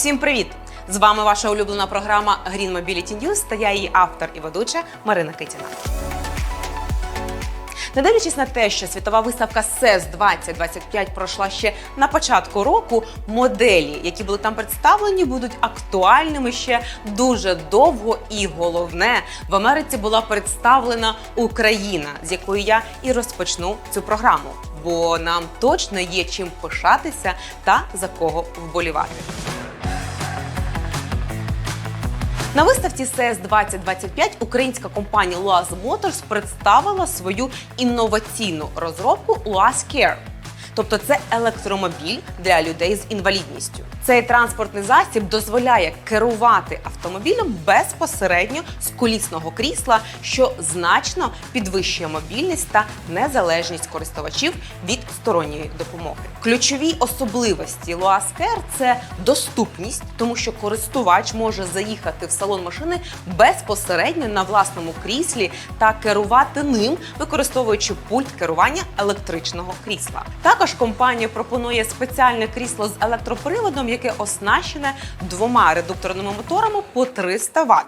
Всім привіт! З вами ваша улюблена програма Green Mobility News та я її автор і ведуча Марина Китіна. Не дивлячись на те, що світова виставка CES 2025 пройшла ще на початку року, моделі, які були там представлені, будуть актуальними ще дуже довго. І головне, в Америці була представлена Україна, з якої я і розпочну цю програму. Бо нам точно є чим пишатися та за кого вболівати. На виставці CES 2025 українська компанія Luas Motors представила свою інноваційну розробку Luas Care. Тобто це електромобіль для людей з інвалідністю. Цей транспортний засіб дозволяє керувати автомобілем безпосередньо з колісного крісла, що значно підвищує мобільність та незалежність користувачів від сторонньої допомоги. Ключові особливості Care – це доступність, тому що користувач може заїхати в салон машини безпосередньо на власному кріслі та керувати ним, використовуючи пульт керування електричного крісла. Також компанія пропонує спеціальне крісло з електроприводом, яке оснащене двома редукторними моторами по 300 Вт.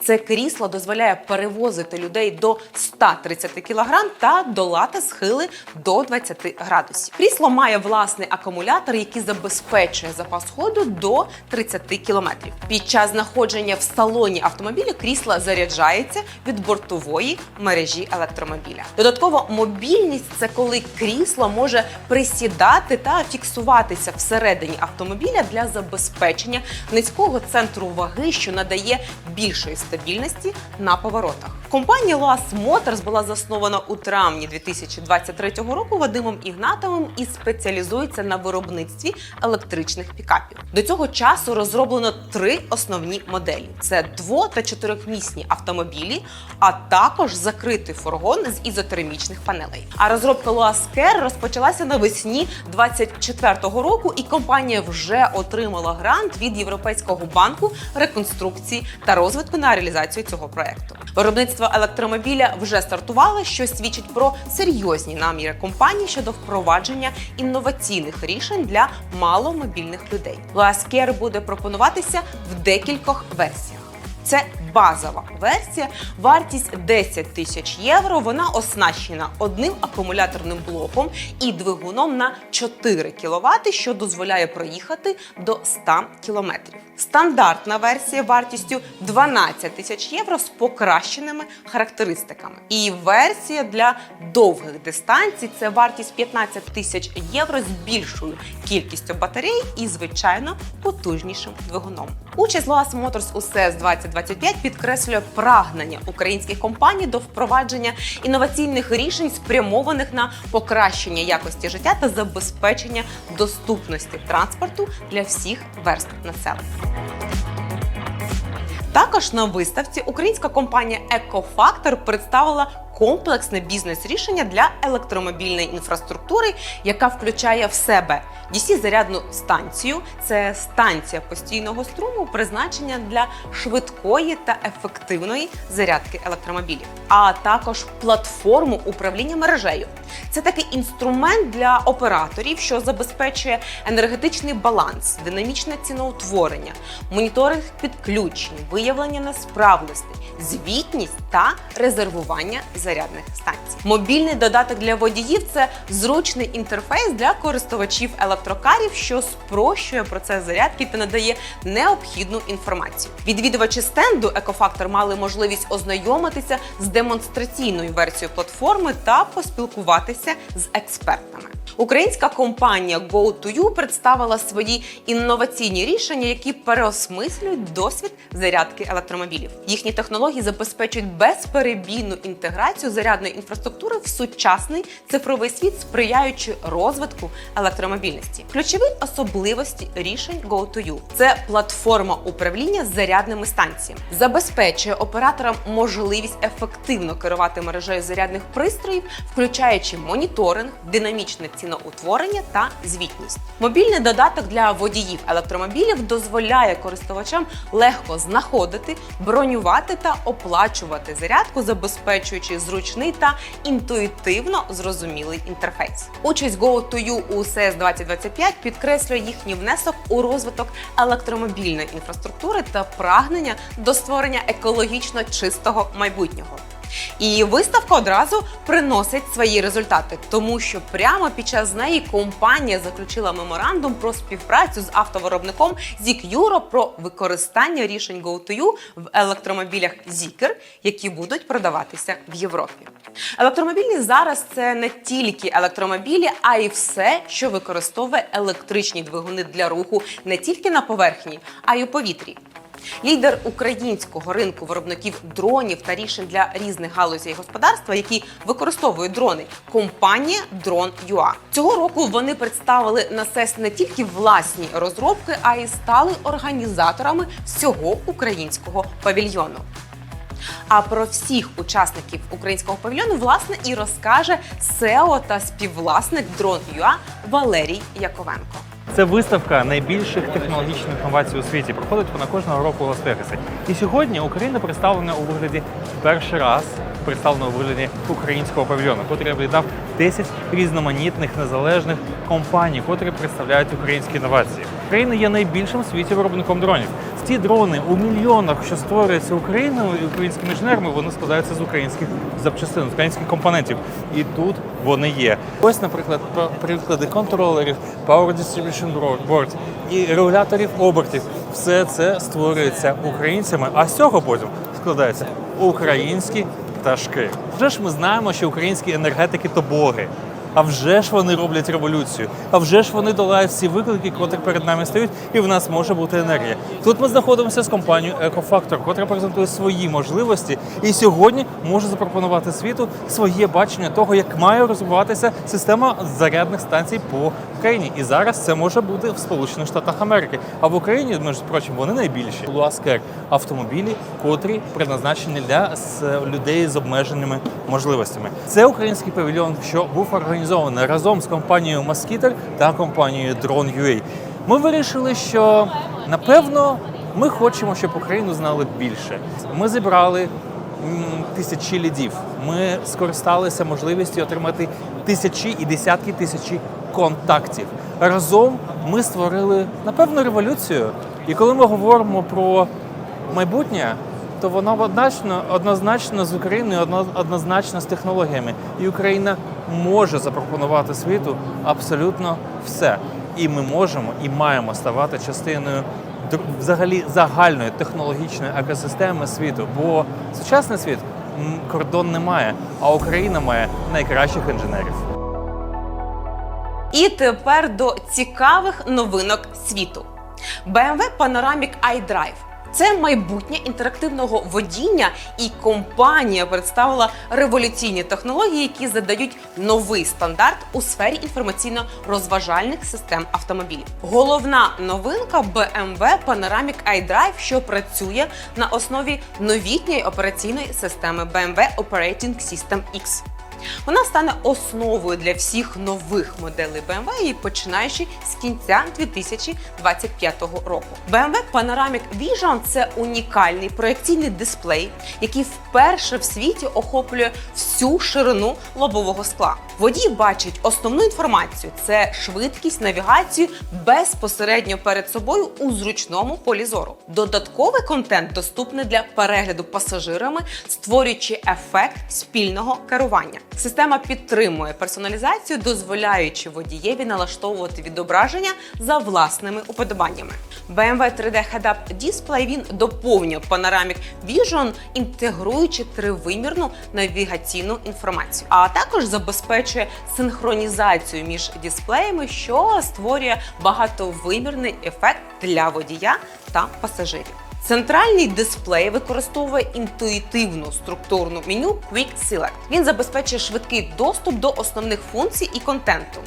Це крісло дозволяє перевозити людей до 130 кг та долати схили до 20 градусів. Крісло має власний акумулятор, який забезпечує запас ходу до 30 км. Під час знаходження в салоні автомобіля крісло заряджається від бортової мережі електромобіля. Додатково мобільність це коли крісло може присідати та фіксуватися всередині автомобіля для забезпечення низького центру ваги, що надає більшої стабільності на поворотах. Компанія LUAS Motors була заснована у травні 2023 року Вадимом Ігнатовим і спеціалізується на виробництві електричних пікапів. До цього часу розроблено три основні моделі: це дво- та чотирьохмісні автомобілі, а також закритий фургон з ізотермічних панелей. А розробка LUAS Care розпочалася навесні 2024 року, і компанія вже отримала грант від Європейського банку реконструкції та розвитку на реалізацію цього проекту. Виробництво електромобіля вже стартувало, що свідчить про серйозні наміри компанії щодо впровадження інноваційних рішень для маломобільних людей. Ласкер буде пропонуватися в декількох версіях. Це базова версія, вартість 10 тисяч євро. Вона оснащена одним акумуляторним блоком і двигуном на 4 кВт, що дозволяє проїхати до 100 км. Стандартна версія вартістю 12 тисяч євро з покращеними характеристиками. І версія для довгих дистанцій це вартість 15 тисяч євро з більшою кількістю батарей і, звичайно, потужнішим двигуном. Участь LUAS Motors у CES 2025 підкреслює прагнення українських компаній до впровадження інноваційних рішень, спрямованих на покращення якості життя та забезпечення доступності транспорту для всіх верств населення. Також на виставці українська компанія EcoFactor представила комплексне бізнес-рішення для електромобільної інфраструктури, яка включає в себе DC-зарядну станцію. Це станція постійного струму, призначення для швидкої та ефективної зарядки електромобілів, а також платформу управління мережею. Це такий інструмент для операторів, що забезпечує енергетичний баланс, динамічне ціноутворення, моніторинг підключень, виявлення несправностей, звітність та резервування зарядних станцій. Мобільний додаток для водіїв це зручний інтерфейс для користувачів електрокарів, що спрощує процес зарядки та надає необхідну інформацію. Відвідувачі стенду Екофактор мали можливість ознайомитися з демонстраційною версією платформи та поспілкуватися з експертами. Українська компанія Go2U представила свої інноваційні рішення, які переосмислюють досвід зарядки електромобілів. Їхні технології забезпечують безперебійну інтеграцію зарядної інфраструктури в сучасний цифровий світ, сприяючи розвитку електромобільності. Ключові особливості рішень Go2U – це платформа управління зарядними станціями, забезпечує операторам можливість ефективно керувати мережею зарядних пристроїв, включаючи моніторинг, динамічне ціноутворення та звітність. Мобільний додаток для водіїв електромобілів дозволяє користувачам легко знаходити, бронювати та оплачувати зарядку, забезпечуючи зручний та інтуїтивно зрозумілий інтерфейс. Участь Go2U у CES 2025 підкреслює їхній внесок у розвиток електромобільної інфраструктури та прагнення до створення екологічно чистого майбутнього. І виставка одразу приносить свої результати, тому що прямо під час неї компанія заключила меморандум про співпрацю з автовиробником Zik Euro про використання рішень Go2U в електромобілях Zikr, які будуть продаватися в Європі. Електромобілі зараз це не тільки електромобілі, а й все, що використовує електричні двигуни для руху не тільки на поверхні, а й у повітрі. Лідер українського ринку виробників дронів та рішень для різних галузей господарства, які використовують дрони, компанія Drone.ua. Цього року вони представили на СЕС не тільки власні розробки, а й стали організаторами всього українського павільйону. А про всіх учасників українського павільйону власне і розкаже SEO та співвласник Drone.ua Валерій Яковенко. Це виставка найбільших технологічних інновацій у світі. Проходить вона кожного року у Лас-Вегасі. І сьогодні Україна представлена у вигляді перший раз представлена у вигляді українського павільйону, котрий об'єднав 10 різноманітних незалежних компаній, котрі представляють українські інновації. Україна є найбільшим у світі виробником дронів. Ті дрони у мільйонах, що створюються Україною і українськими інженерами, вони складаються з українських запчастин, з українських компонентів. І тут вони є. Ось, наприклад, приклади контролерів, Power Distribution Board і регуляторів обертів. Все це створюється українцями, а з цього потім складаються українські пташки. Вже ж ми знаємо, що українські енергетики то боги. А вже ж вони роблять революцію. А вже ж вони долають всі виклики, котрі перед нами стають, і в нас може бути енергія. Тут ми знаходимося з компанією Екофактор, котра презентує свої можливості і сьогодні може запропонувати світу своє бачення того, як має розвиватися система зарядних станцій по Україні. І зараз це може бути в Сполучених Штатах Америки. А в Україні, між прочим, вони найбільші. Луаскер автомобілі, котрі предназначені для людей з обмеженими можливостями. Це український павільйон, що був організований разом з компанією Mosquito та компанією Drone.ua. Ми вирішили, що напевно ми хочемо, щоб Україну знали більше. Ми зібрали тисячі лідів. Ми скористалися можливістю отримати тисячі і десятки тисячі контактів. Разом ми створили напевно революцію. І коли ми говоримо про майбутнє, то воно однозначно, однозначно з Україною, одно- однозначно з технологіями. І Україна може запропонувати світу абсолютно все. І ми можемо і маємо ставати частиною взагалі загальної технологічної екосистеми світу. Бо сучасний світ кордон не має, а Україна має найкращих інженерів. І тепер до цікавих новинок світу. BMW Panoramic iDrive – це майбутнє інтерактивного водіння, і компанія представила революційні технології, які задають новий стандарт у сфері інформаційно-розважальних систем автомобілів. Головна новинка BMW Panoramic iDrive, що працює на основі новітньої операційної системи BMW Operating System X. Вона стане основою для всіх нових моделей BMW, і починаючи з кінця 2025 року. BMW Panoramic Vision – це унікальний проекційний дисплей, який вперше в світі охоплює всю ширину лобового скла. Водій бачить основну інформацію: це швидкість, навігацію безпосередньо перед собою у зручному полі зору. Додатковий контент доступний для перегляду пасажирами, створюючи ефект спільного керування. Система підтримує персоналізацію, дозволяючи водієві налаштовувати відображення за власними уподобаннями. BMW 3D Head-Up Display він доповнює Panoramic Vision, інтегруючи тривимірну навігаційну інформацію, а також забезпечує синхронізацію між дисплеями, що створює багатовимірний ефект для водія та пасажирів. Центральний дисплей використовує інтуїтивну структурну меню Quick Select. Він забезпечує швидкий доступ до основних функцій і контенту.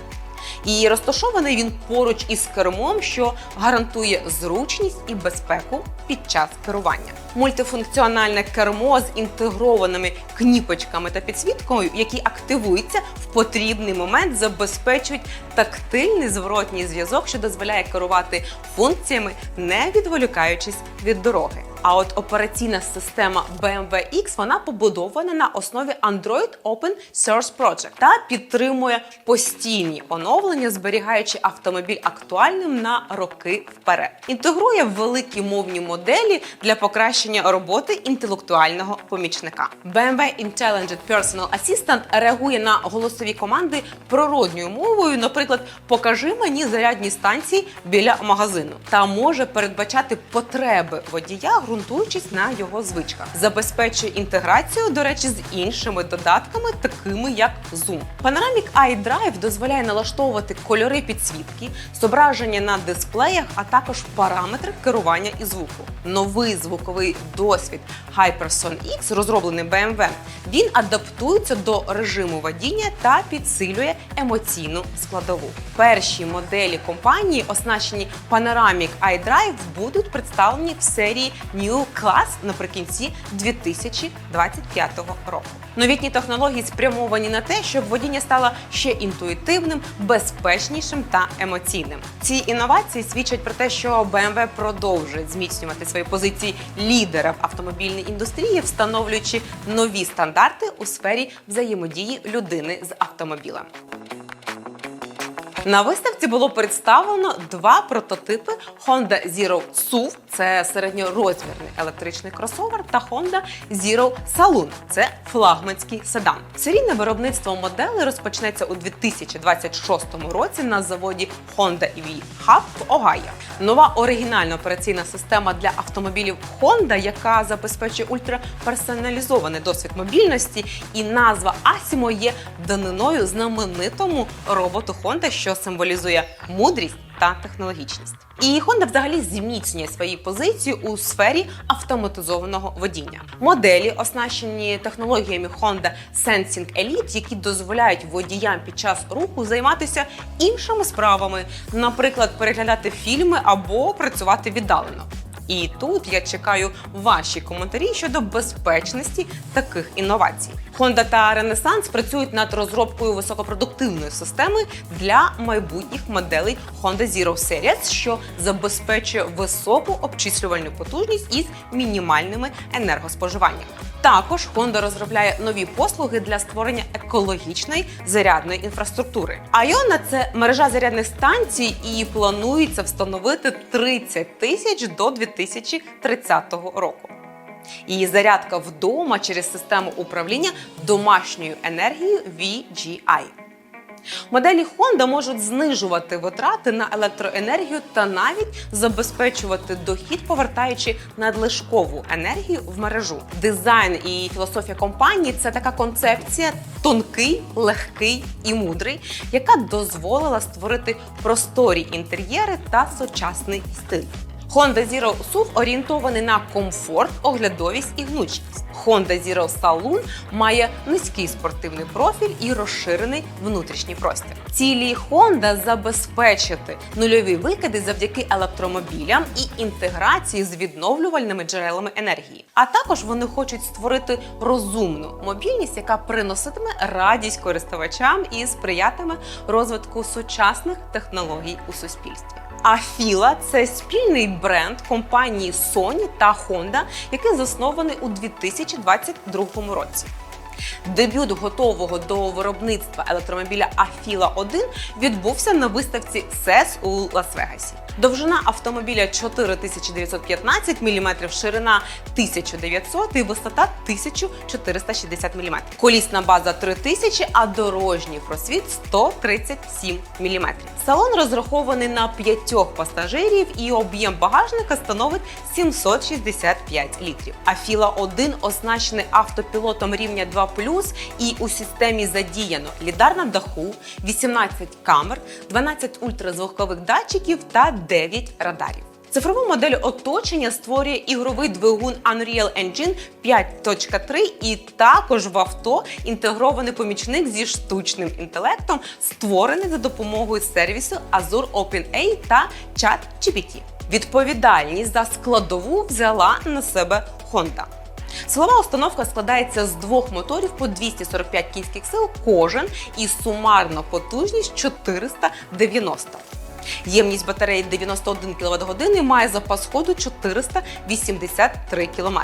І розташований він поруч із кермом, що гарантує зручність і безпеку під час керування. Мультифункціональне кермо з інтегрованими кніпочками та підсвіткою, які активуються в потрібний момент, забезпечують тактильний зворотній зв'язок, що дозволяє керувати функціями, не відволікаючись від дороги. А от операційна система BMW X вона побудована на основі Android Open Source Project та підтримує постійні оновлення, зберігаючи автомобіль актуальним на роки вперед. Інтегрує великі мовні моделі для покращення роботи інтелектуального помічника. BMW Intelligent Personal Assistant реагує на голосові команди природньою мовою, наприклад, покажи мені зарядні станції біля магазину, та може передбачати потреби водія, ґрунтуючись на його звичках. Забезпечує інтеграцію, до речі, з іншими додатками, такими як Zoom. Panoramic iDrive дозволяє налаштовувати кольори підсвітки, зображення на дисплеях, а також параметри керування і звуку. Новий звуковий досвід Hyperson X, розроблений BMW, він адаптується до режиму водіння та підсилює емоційну складову. Перші моделі компанії, оснащені Panoramic iDrive, будуть представлені в серії New Class наприкінці 2025 року. Новітні технології спрямовані на те, щоб водіння стало ще інтуїтивним, безпечнішим та емоційним. Ці інновації свідчать про те, що BMW продовжує зміцнювати свої позиції лідера в автомобільній індустрії, встановлюючи нові стандарти у сфері взаємодії людини з автомобілем. На виставці було представлено два прототипи Honda Zero SUV – це середньорозмірний електричний кросовер, та Honda Zero Saloon – це флагманський седан. Серійне виробництво моделей розпочнеться у 2026 році на заводі Honda EV Hub в Огайо. Нова оригінальна операційна система для автомобілів Honda, яка забезпечує ультраперсоналізований досвід мобільності, і назва Asimo є даниною знаменитому роботу Honda, що символізує мудрість та технологічність. І Honda взагалі зміцнює свої позиції у сфері автоматизованого водіння. Моделі оснащені технологіями Honda Sensing Elite, які дозволяють водіям під час руху займатися іншими справами, наприклад, переглядати фільми або працювати віддалено. І тут я чекаю ваші коментарі щодо безпечності таких інновацій. Honda та Renaissance працюють над розробкою високопродуктивної системи для майбутніх моделей Honda Zero Series, що забезпечує високу обчислювальну потужність із мінімальними енергоспоживаннями. Також Honda розробляє нові послуги для створення екологічної зарядної інфраструктури. Айона це мережа зарядних станцій, і планується встановити 30 тисяч до 2030 року. Її зарядка вдома через систему управління домашньою енергією VGI. Моделі Honda можуть знижувати витрати на електроенергію та навіть забезпечувати дохід, повертаючи надлишкову енергію в мережу. Дизайн і філософія компанії це така концепція тонкий, легкий і мудрий, яка дозволила створити просторі інтер'єри та сучасний стиль. Honda Zero SUV орієнтований на комфорт, оглядовість і гнучкість. Honda Zero Saloon має низький спортивний профіль і розширений внутрішній простір. Цілі Honda забезпечити нульові викиди завдяки електромобілям і інтеграції з відновлювальними джерелами енергії. А також вони хочуть створити розумну мобільність, яка приноситиме радість користувачам і сприятиме розвитку сучасних технологій у суспільстві. А Філа це спільний бренд компанії Sony та Honda, який заснований у 2022 році. Дебют готового до виробництва електромобіля Афіла 1 відбувся на виставці CES у Лас-Вегасі. Довжина автомобіля 4915 мм, ширина 1900 і висота 1460 мм. Колісна база 3000, а дорожній просвіт 137 мм. Салон розрахований на п'ятьох пасажирів і об'єм багажника становить 765 літрів. Афіла 1 оснащений автопілотом рівня 2 і у системі задіяно лідар на даху, 18 камер, 12 ультразвукових датчиків та 9 радарів. Цифрову модель оточення створює ігровий двигун Unreal Engine 5.3 і також в авто інтегрований помічник зі штучним інтелектом, створений за допомогою сервісу Azure OpenAI та ChatGPT. Відповідальність за складову взяла на себе Honda. Силова установка складається з двох моторів по 245 кінських сил кожен і сумарна потужність 490. Ємність батареї 91 кВт години має запас ходу 483 км.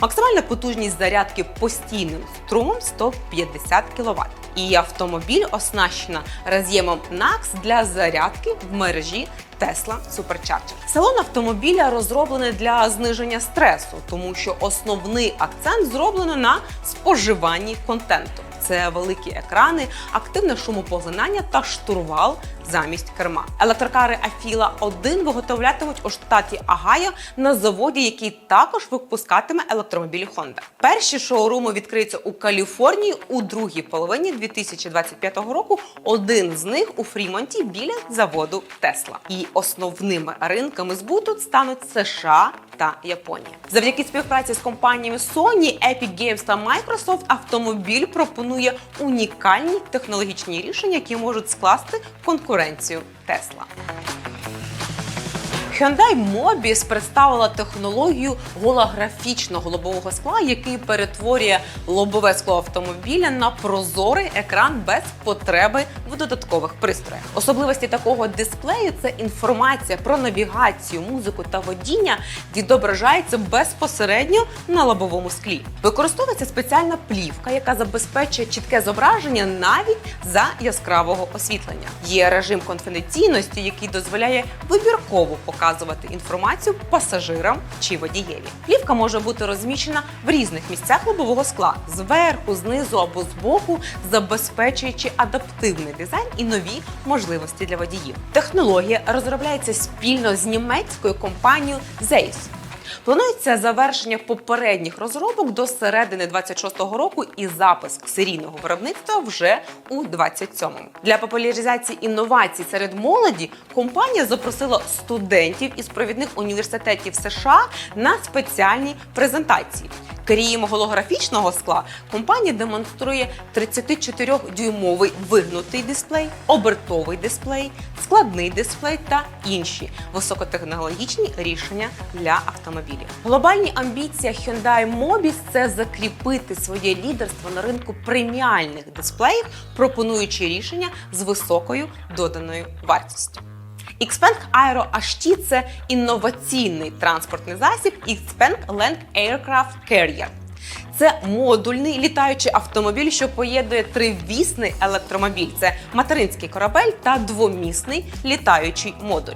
Максимальна потужність зарядки постійним струмом 150 кВт. І автомобіль оснащена роз'ємом NAX для зарядки в мережі Tesla Supercharger. Салон автомобіля розроблений для зниження стресу, тому що основний акцент зроблено на споживанні контенту. Це великі екрани, активне шумопоглинання та штурвал замість керма. Електрокари Афіла 1 виготовлятимуть у штаті Агайо на заводі, який також випускатиме електромобілі Honda. Перші шоуруми відкриються у Каліфорнії у другій половині 2025 року. Один з них у Фрімонті біля заводу Тесла. І основними ринками збуту стануть США та Японія. Завдяки співпраці з компаніями Sony, Epic Games та Microsoft автомобіль пропонує унікальні технологічні рішення, які можуть скласти конкуренцію Тесла. Hyundai Mobis представила технологію голографічного лобового скла, який перетворює лобове скло автомобіля на прозорий екран без потреби в додаткових пристроях. Особливості такого дисплею це інформація про навігацію, музику та водіння відображається безпосередньо на лобовому склі. Використовується спеціальна плівка, яка забезпечує чітке зображення навіть за яскравого освітлення. Є режим конфіденційності, який дозволяє вибірково показувати інформацію пасажирам чи водієві. Плівка може бути розміщена в різних місцях лобового скла зверху, знизу або збоку, забезпечуючи адаптивний дизайн і нові можливості для водіїв. Технологія розробляється спільно з німецькою компанією Zeiss. Планується завершення попередніх розробок до середини 26-го року і запуск серійного виробництва вже у 27-му. Для популяризації інновацій серед молоді компанія запросила студентів із провідних університетів США на спеціальні презентації. Крім голографічного скла, компанія демонструє 34-дюймовий вигнутий дисплей, обертовий дисплей, складний дисплей та інші високотехнологічні рішення для автомобілів. Глобальні амбіції Hyundai Mobis – це закріпити своє лідерство на ринку преміальних дисплеїв, пропонуючи рішення з високою доданою вартістю. Xpeng Aero HT – це інноваційний транспортний засіб Xpeng Land Aircraft Carrier. Це модульний літаючий автомобіль, що поєднує тривісний електромобіль. Це материнський корабель та двомісний літаючий модуль.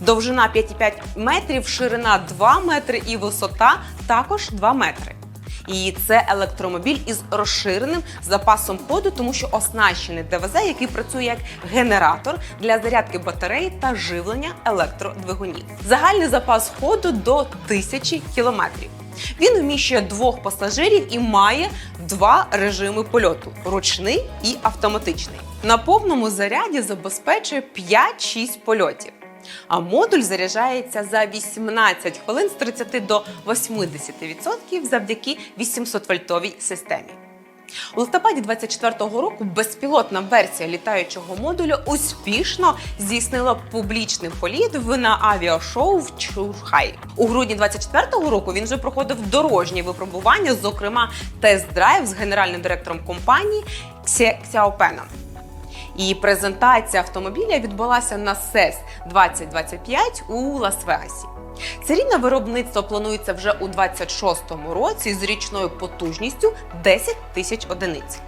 Довжина 5,5 метрів, ширина 2 метри і висота також 2 метри. І це електромобіль із розширеним запасом ходу, тому що оснащений ДВЗ, який працює як генератор для зарядки батареї та живлення електродвигунів. Загальний запас ходу до 1000 кілометрів. Він вміщує двох пасажирів і має два режими польоту: ручний і автоматичний. На повному заряді забезпечує 5-6 польотів. А модуль заряджається за 18 хвилин з 30 до 80% завдяки 800-вольтовій системі. У листопаді 24-го року безпілотна версія літаючого модулю успішно здійснила публічний політ на авіашоу в Чурхай. У грудні 24-го року він вже проходив дорожні випробування, зокрема тест-драйв з генеральним директором компанії Ксяопеном. І презентація автомобіля відбулася на CES 2025 у Лас-Вегасі. Серійне виробництво планується вже у 26-му році з річною потужністю 10 тисяч одиниць.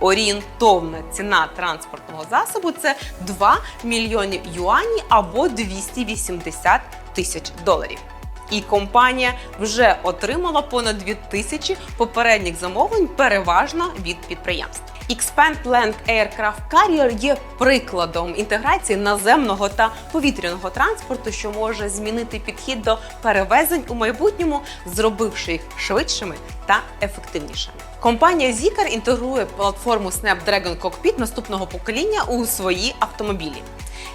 Орієнтовна ціна транспортного засобу це 2 мільйони юані або 280 тисяч доларів. І компанія вже отримала понад 2 тисячі попередніх замовлень, переважно від підприємств. Xpand Land Aircraft Carrier є прикладом інтеграції наземного та повітряного транспорту, що може змінити підхід до перевезень у майбутньому, зробивши їх швидшими та ефективнішими. Компанія Zikar інтегрує платформу Snapdragon Cockpit наступного покоління у свої автомобілі.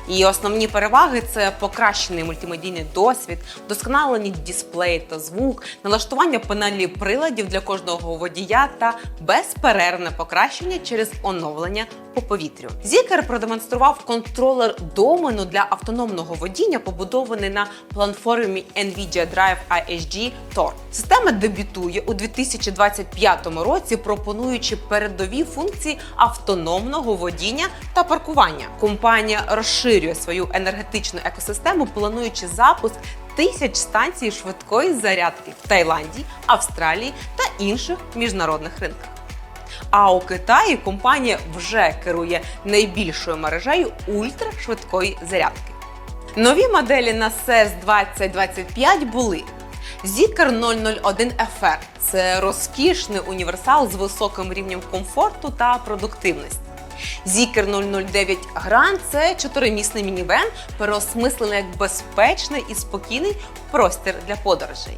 І основні переваги це покращений мультимедійний досвід, вдосконалені дисплей та звук, налаштування панелі приладів для кожного водія та безперервне покращення через оновлення по повітрю. Зікер продемонстрував контролер домену для автономного водіння, побудований на платформі NVIDIA Drive IHG Tor. Система дебютує у 2025 році, пропонуючи передові функції автономного водіння та паркування. Компанія розширює свою енергетичну екосистему, плануючи запуск тисяч станцій швидкої зарядки в Таїланді, Австралії та інших міжнародних ринках. А у Китаї компанія вже керує найбільшою мережею ультрашвидкої зарядки. Нові моделі на CES 2025 були Zikr 001 FR – це розкішний універсал з високим рівнем комфорту та продуктивності. Zikr 009 Grand – це чотиримісний мінівен, переосмислений як безпечний і спокійний простір для подорожей.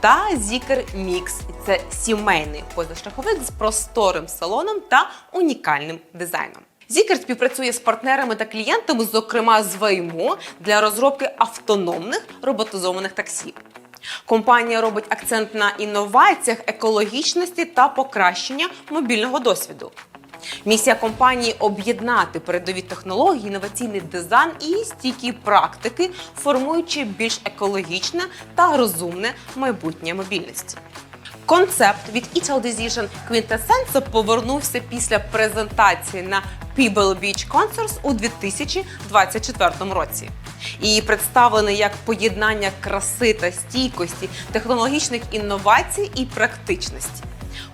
Та Zikr Mix – це сімейний позашляховик з просторим салоном та унікальним дизайном. Zikr співпрацює з партнерами та клієнтами, зокрема з Waymo, для розробки автономних роботизованих таксі. Компанія робить акцент на інноваціях, екологічності та покращення мобільного досвіду. Місія компанії об'єднати передові технології, інноваційний дизайн і стійкі практики, формуючи більш екологічне та розумне майбутнє мобільності. Концепт від Ital Decision Quintessence повернувся після презентації на Pebble Beach Concerts у 2024 році. І представлений як поєднання краси та стійкості, технологічних інновацій і практичності,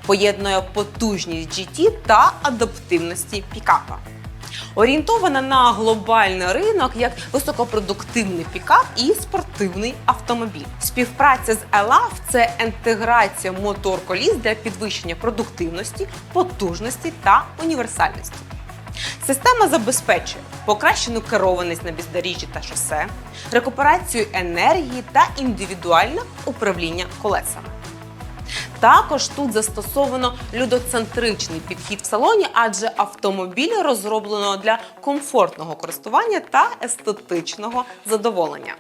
поєднує потужність GT та адаптивності пікапа. Орієнтована на глобальний ринок як високопродуктивний пікап і спортивний автомобіль. Співпраця з ELAV – це інтеграція мотор-коліс для підвищення продуктивності, потужності та універсальності. Система забезпечує покращену керованість на бездоріжжі та шосе, рекуперацію енергії та індивідуальне управління колесами. Також тут застосовано людоцентричний підхід в салоні, адже автомобіль розроблено для комфортного користування та естетичного задоволення.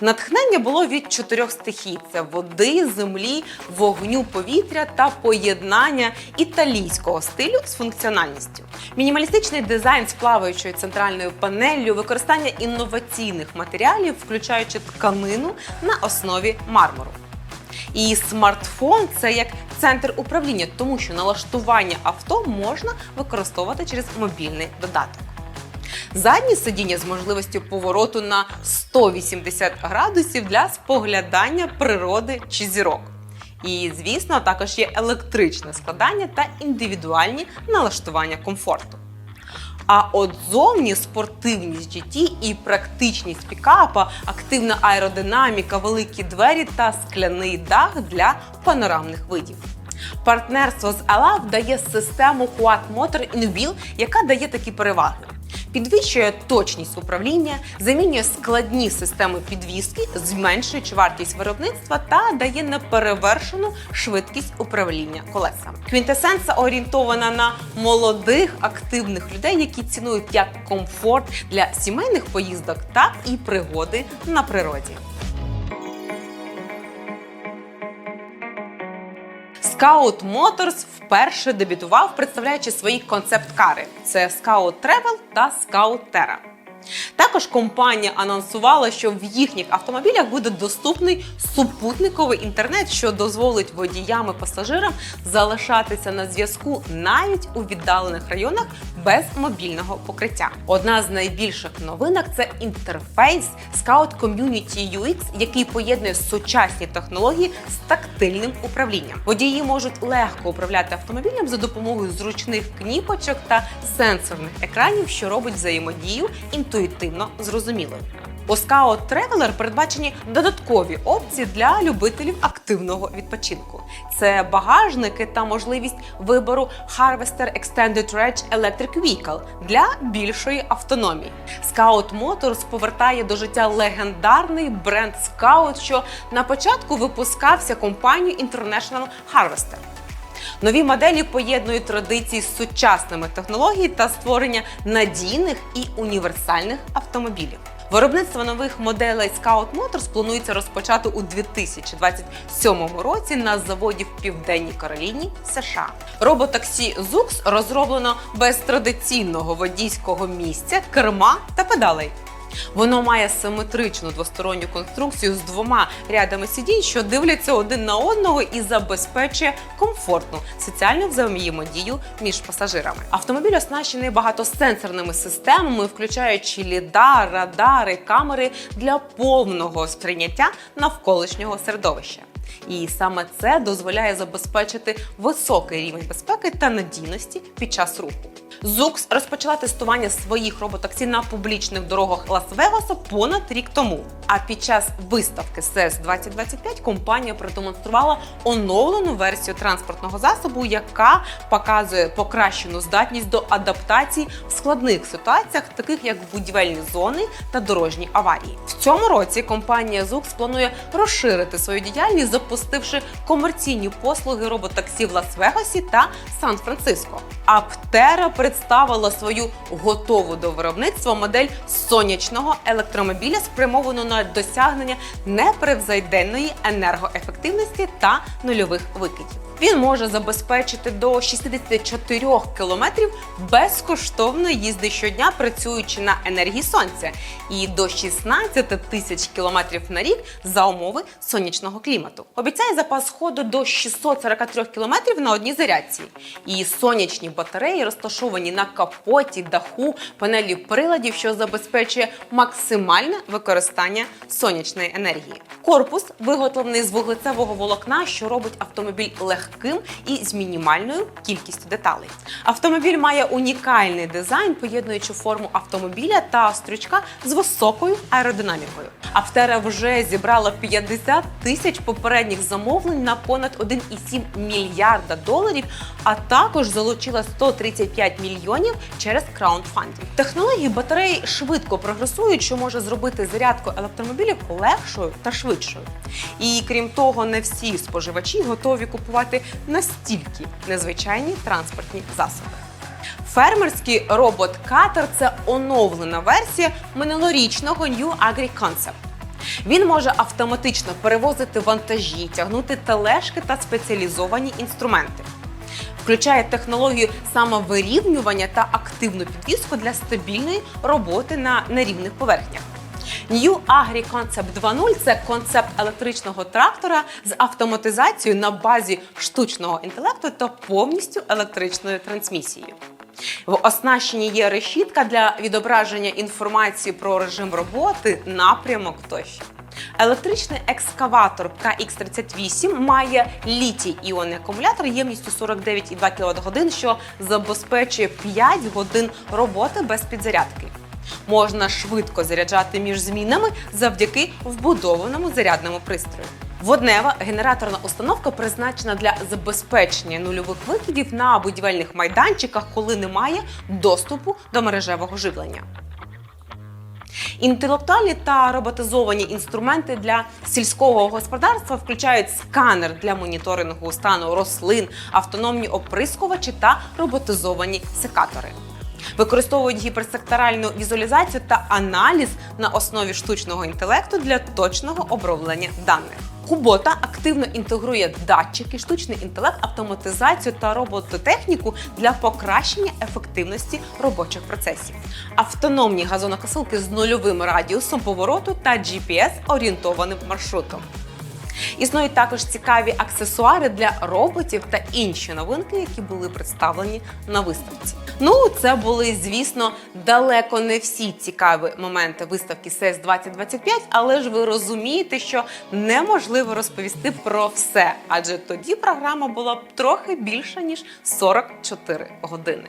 Натхнення було від чотирьох стихій: це води, землі, вогню, повітря та поєднання італійського стилю з функціональністю. Мінімалістичний дизайн з плаваючою центральною панеллю, використання інноваційних матеріалів, включаючи тканину на основі мармуру. І смартфон це як центр управління, тому що налаштування авто можна використовувати через мобільний додаток. Заднє сидіння з можливістю повороту на 180 градусів для споглядання природи чи зірок. І, звісно, також є електричне складання та індивідуальні налаштування комфорту. А от зовні спортивність GT і практичність пікапа, активна аеродинаміка, великі двері та скляний дах для панорамних видів. Партнерство з ALAV дає систему Quad Motor InWheel, яка дає такі переваги. Підвищує точність управління, замінює складні системи підвіски, зменшуючи вартість виробництва та дає неперевершену швидкість управління колесами. Квінтесенса орієнтована на молодих активних людей, які цінують як комфорт для сімейних поїздок, так і пригоди на природі. Scout Motors вперше дебютував, представляючи свої концепт-кари: це Scout Travel та Scout Terra. Також компанія анонсувала, що в їхніх автомобілях буде доступний супутниковий інтернет, що дозволить водіям і пасажирам залишатися на зв'язку навіть у віддалених районах без мобільного покриття. Одна з найбільших новинок це інтерфейс Scout Community UX, який поєднує сучасні технології з тактильним управлінням. Водії можуть легко управляти автомобілем за допомогою зручних кніпочок та сенсорних екранів, що робить взаємодію інтуїтивно зрозумілою. У Scout Traveler передбачені додаткові опції для любителів активного відпочинку. Це багажники та можливість вибору Harvester Extended Range Electric Vehicle для більшої автономії. Scout Motors повертає до життя легендарний бренд Scout, що на початку випускався компанією International Harvester. Нові моделі поєднують традиції з сучасними технологіями та створення надійних і універсальних автомобілів. Виробництво нових моделей Scout Motors планується розпочати у 2027 році на заводі в Південній Кароліні, США. Роботаксі ZUX розроблено без традиційного водійського місця, керма та педалей. Воно має симетричну двосторонню конструкцію з двома рядами сидінь, що дивляться один на одного і забезпечує комфортну соціальну взаємодію між пасажирами. Автомобіль оснащений багатосенсорними системами, включаючи лідар, радари, камери для повного сприйняття навколишнього середовища. І саме це дозволяє забезпечити високий рівень безпеки та надійності під час руху. ЗУКС розпочала тестування своїх роботаксі на публічних дорогах Лас-Вегаса понад рік тому. А під час виставки CES 2025 компанія продемонструвала оновлену версію транспортного засобу, яка показує покращену здатність до адаптації в складних ситуаціях, таких як будівельні зони та дорожні аварії. В цьому році компанія ЗУКС планує розширити свою діяльність, запустивши комерційні послуги роботаксі в Лас-Вегасі та Сан-Франциско. Аптера представила свою готову до виробництва модель сонячного електромобіля, спрямовану на досягнення непревзайденної енергоефективності та нульових викидів. Він може забезпечити до 64 кілометрів безкоштовної їзди щодня, працюючи на енергії сонця, і до 16 тисяч кілометрів на рік за умови сонячного клімату. Обіцяє запас ходу до 643 кілометрів на одній зарядці. І сонячні батареї розташовані на капоті, даху, панелі приладів, що забезпечує максимальне використання сонячної енергії. Корпус виготовлений з вуглецевого волокна, що робить автомобіль легким і з мінімальною кількістю деталей. Автомобіль має унікальний дизайн, поєднуючи форму автомобіля та стрючка з високою аеродинамікою. Автера вже зібрала 50 тисяч попередніх замовлень на понад 1,7 мільярда доларів, а також залучила 135 мільйонів через краундфандинг. Технології батареї швидко прогресують, що може зробити зарядку електромобілів легшою та швидшою. І крім того, не всі споживачі готові купувати настільки незвичайні транспортні засоби. Фермерський робот-катер це оновлена версія минулорічного New Agri Concept. Він може автоматично перевозити вантажі, тягнути тележки та спеціалізовані інструменти. Включає технологію самовирівнювання та активну підвіску для стабільної роботи на нерівних поверхнях. New Agri Concept 2.0 – це концепт електричного трактора з автоматизацією на базі штучного інтелекту та повністю електричною трансмісією. В оснащенні є решітка для відображення інформації про режим роботи, напрямок тощо. Електричний екскаватор KX38 має літій іонний акумулятор ємністю 49,2 кВт, що забезпечує 5 годин роботи без підзарядки. Можна швидко заряджати між змінами завдяки вбудованому зарядному пристрою. Воднева генераторна установка призначена для забезпечення нульових викидів на будівельних майданчиках, коли немає доступу до мережевого живлення. Інтелектуальні та роботизовані інструменти для сільського господарства включають сканер для моніторингу стану рослин, автономні оприскувачі та роботизовані секатори. Використовують гіперсекторальну візуалізацію та аналіз на основі штучного інтелекту для точного оброблення даних. Кубота активно інтегрує датчики, штучний інтелект, автоматизацію та робототехніку для покращення ефективності робочих процесів. Автономні газонокосилки з нульовим радіусом повороту та GPS-орієнтованим маршрутом. Існують також цікаві аксесуари для роботів та інші новинки, які були представлені на виставці. Ну, це були, звісно, далеко не всі цікаві моменти виставки CES 2025, але ж ви розумієте, що неможливо розповісти про все, адже тоді програма була б трохи більша ніж 44 години.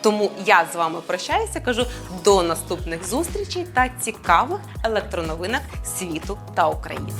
Тому я з вами прощаюся, кажу до наступних зустрічей та цікавих електроновинок світу та України.